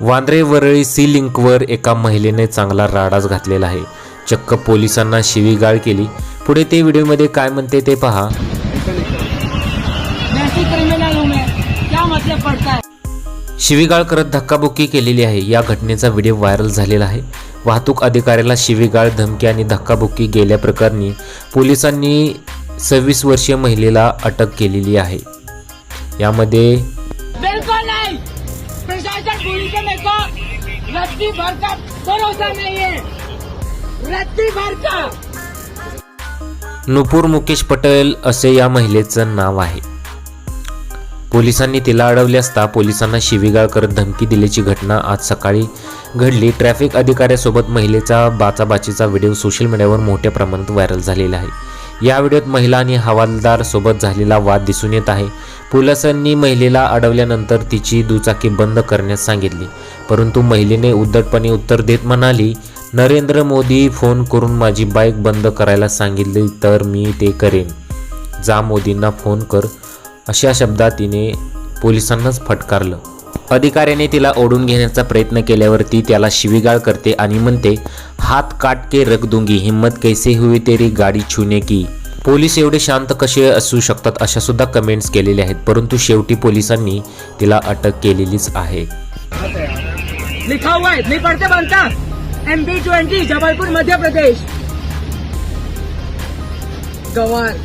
Vandre Worli C लिंकवर एका महिलेने चांगला राडाच घातलेला आहे. चक्क पोलिसांना शिवीगाळ केली. पुढे ते व्हिडिओमध्ये काय म्हणते ते पहा. शिवीगाळ करत धक्काबुक्की केलेली आहे. या घटनेचा व्हिडिओ व्हायरल झालेला आहे. वाहतूक अधिकाऱ्याला शिवीगाळ धमकी आणि धक्काबुक्की गेल्याप्रकरणी पोलिसांनी सव्वीस वर्षीय महिलेला अटक केलेली आहे. यामध्ये प्रशासन पुलिस मेरे को? रत्ती भर का भरोसा नहीं है रत्ती भर का नुपूर मुकेश पटेल असे या महिलेचं नाव आहे. पोलिसांनी तिला अडवले असता पोलिसांना शिवीगाळ करत धमकी दिल्याची घटना आज सकाळी घडली. ट्रॅफिक अधिकाऱ्यासोबत महिलेचा बाचाबाचीचा व्हिडिओ सोशल मीडियावर मोठ्या प्रमाणात व्हायरल झालेला आहे. या व्हिडिओत महिला आणि हवालदार सोबत झालेला वाद दिसून येत आहे. पोलिसांनी महिलेला अडवल्यानंतर तिची दुचाकी बंद करण्यास सांगितली. परंतु महिलेने उद्धटपणे उत्तर देत म्हणाली नरेंद्र मोदी फोन करून माझी बाईक बंद करायला सांगितली तर मी ते करेन. जा मोदींना फोन कर. अशा शब्दात तिने पोलिसांनाच फटकारलं. अधिकाऱ्याने तिला ओढून घेण्याचा प्रयत्न केल्यावरती त्याला शिवीगाळ करते आणि म्हणते हात काट के रख दुंगी हिम्मत कैसे हुई तेरी गाडी छूने की? पोलीस एवढे शांत कसे असू शकतात अशा सुद्धा कमेंट्स केलेल्या आहेत परंतु शेवटी पोलिसांनी तिला अटक केलेलीच आहे. लिखा हुआ है नहीं पढ़ते बनता। M P twenty Jabalpur Madhya Pradesh. गवार।